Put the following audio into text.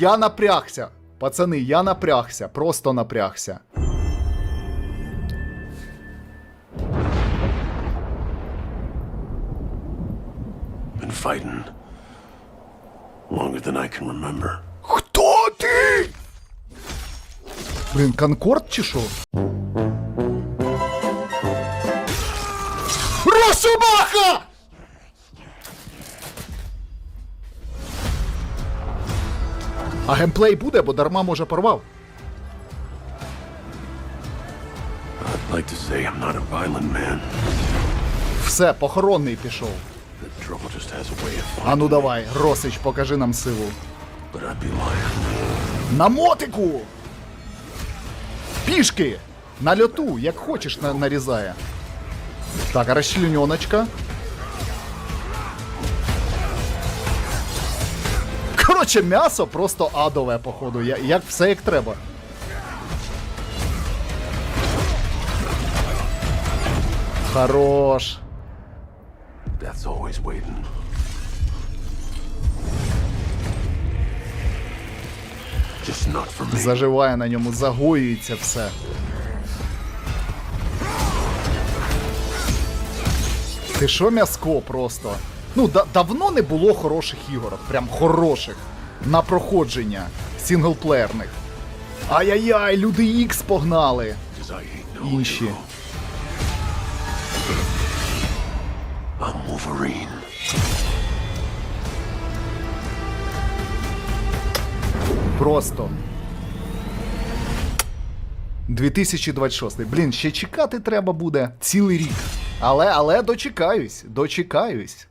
Я напрягся. Пацани, я напрягся, просто напрягся. Been fighting longer than I can remember. Хто ти? Блін, Конкорд чи що? Росомаха! А геймплей буде, бо дарма може порвав. I'd like to say I'm not a violent man. Все, похоронний пішов. The trouble just has a way of А ну давай, Росич, покажи нам силу. but I'd be lying. На мотику! Пішки! На льоту, як хочеш, на- нарізає. Так, а розчлененочка. Коротше, м'ясо просто адове, походу. Я- Як все як треба. Хорош. Death's always waiting. Just not for me. Заживає на ньому, загоюється все. Ти що м'яско просто? Ну, да- давно не було хороших ігор, прям хороших. На проходження сінглплеєрних. Ай-яй-яй, люди Ікс погнали. Інші. Просто. 2026. Блін, ще чекати треба буде цілий рік. Але, але дочекаюсь, дочекаюсь.